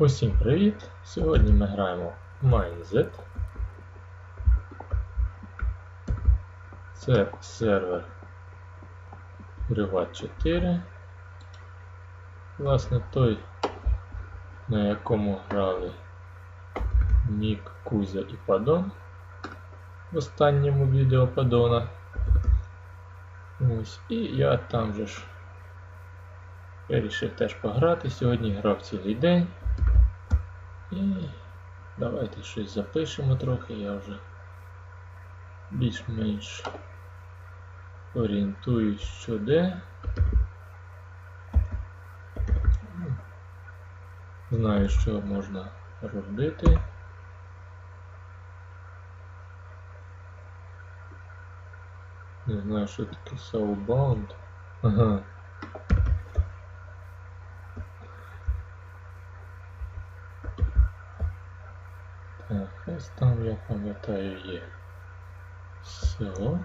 Усім привіт! Сьогодні ми граємо в. Це сервер Privat 4. Власне той, на якому грали Нік, Кузя і Падон в останньому відео Падона. Ось, і я там же ж вирішив теж пограти. Сьогодні грав цілий день. І давайте щось запишемо трохи, я вже більш-менш орієнтуюсь що де. Знаю, що можна робити. Не знаю, що таке Soulbound. Ага. Так, ось там, я пам'ятаю, є село,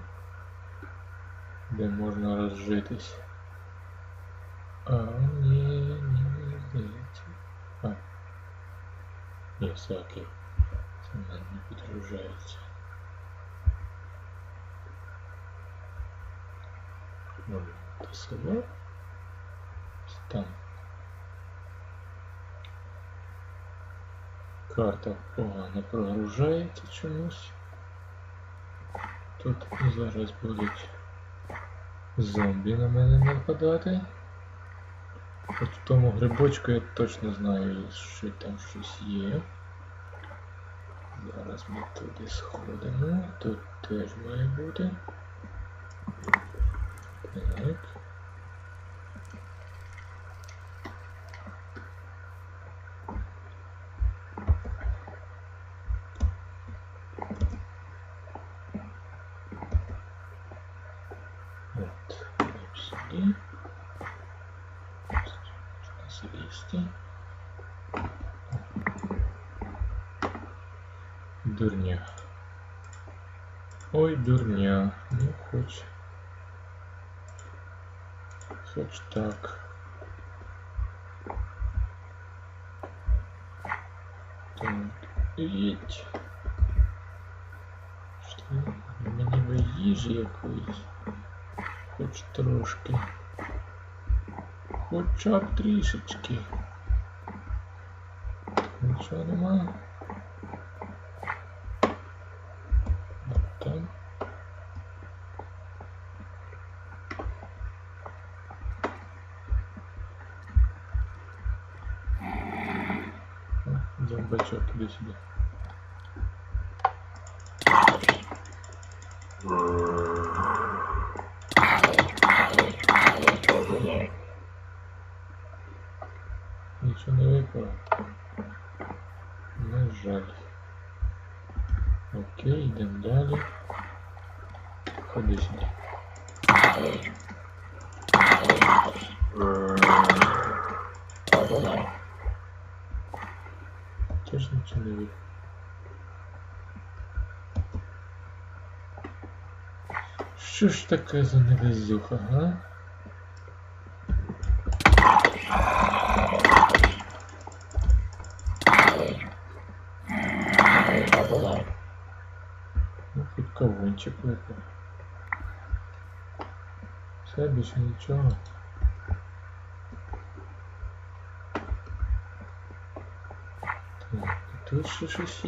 де можна розжитись. А, ні, ні, не здається. А. Ні, все окей. Це в мене не підгружається. Можна те село. Ось Там. Карта погано прогружається чомусь. Тут зараз будуть зомбі на мене нападати. От в тому грибочку я точно знаю, що там щось є. Зараз ми туди сходимо. Тут теж має бути. Так. От, ось сюди. Можна залізти. Дурня. Ой, дурня. Ну, хоч. Хоч так. Так, їдь. Що? Мені би їжі якоїсь. Хоч трошки. Хоча б трішечки. Нічого нема. От Там. О, Зомбачок іди сюди. Нічого не випало. На жаль. Окей, йдемо далі. Ходи сюди. Теж нічого не випало. Що ж таке за невезуха, га? Ну, хоч кавунчик випав. Все, більше нічого. Так, і тут ще щось.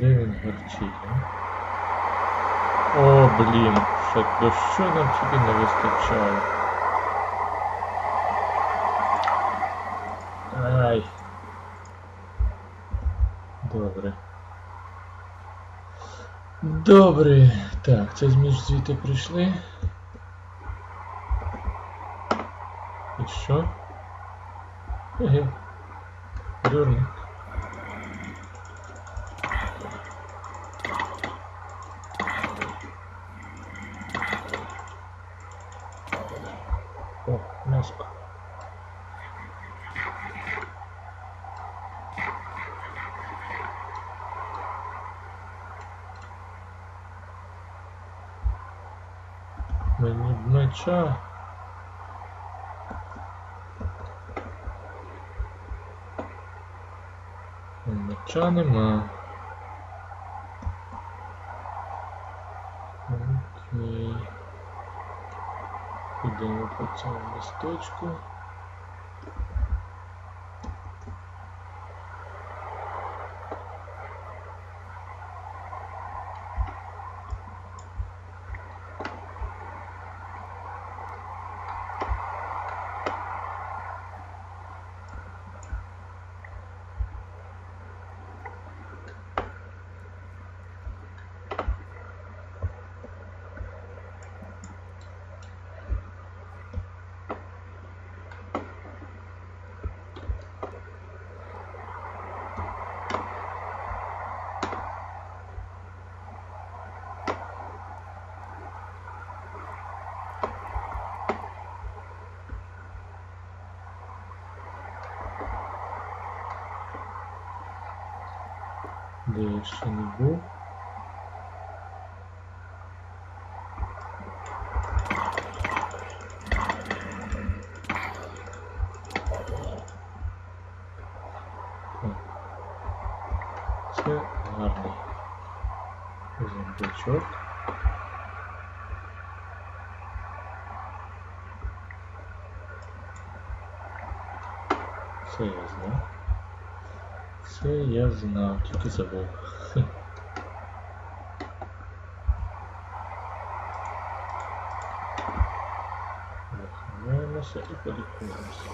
Де він гарчить? О, блін, ще дощу нам тільки не вистачає. Ай. Добре. Добре. Так, це ж звідти прийшли. І що? Еге. Дурник. О, м'яско. Мені меча. Меча нема. Окей. Підемо по цьому листочку. Де я ще не був. Це гарний зомбачок. Це я знав. Це я знав, тільки забув. Виховаємося і полікуємося.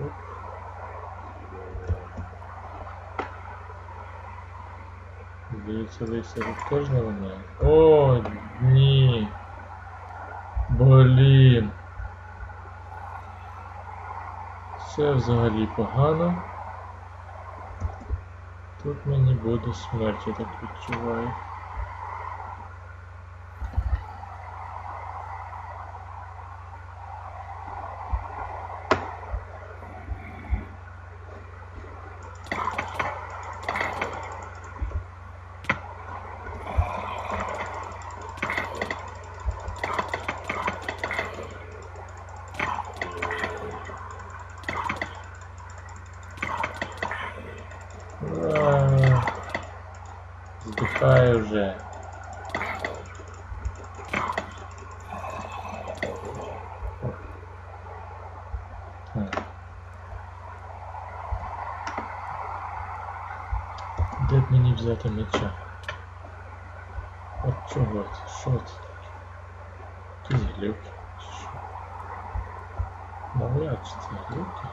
Оп. Здається, висеред кожного немає. О, ні. Блін. Це взагалі погано. Тут мені буде смерть, я так відчуваю. Вже. Так. Де б мені взяти меча? От чого це? Що це таке? Якісь глюки? Навряд чи це глюки.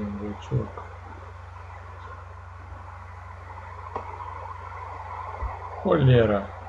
Ой, зомбачок. Холера.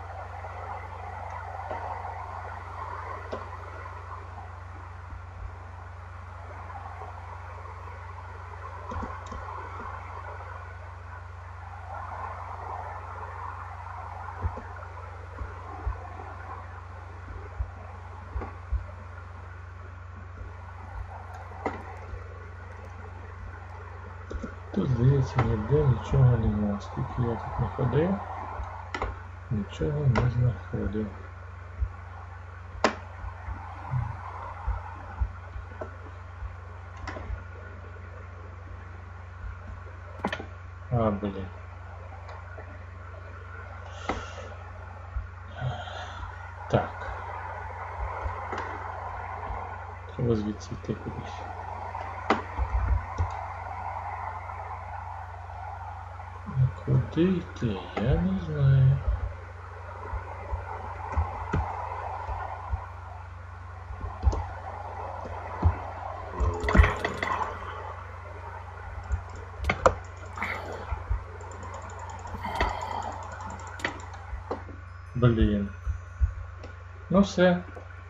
Тут, здається, ніде нічого нема. Скільки я тут не ходив, нічого не знаходив. А, блін. Так. Або звідси йти кудись. Куди йти? Я не знаю. Блін. Ну все,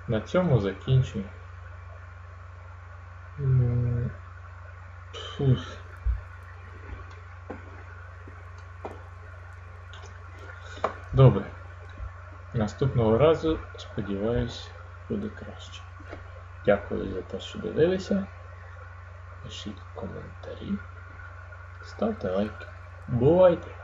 на цьому закінчую. М, Фух. Добре. Наступного разу, сподіваюсь, буде краще. Дякую за те, що дивилися. Пишіть коментарі. Ставте лайки. Бувайте!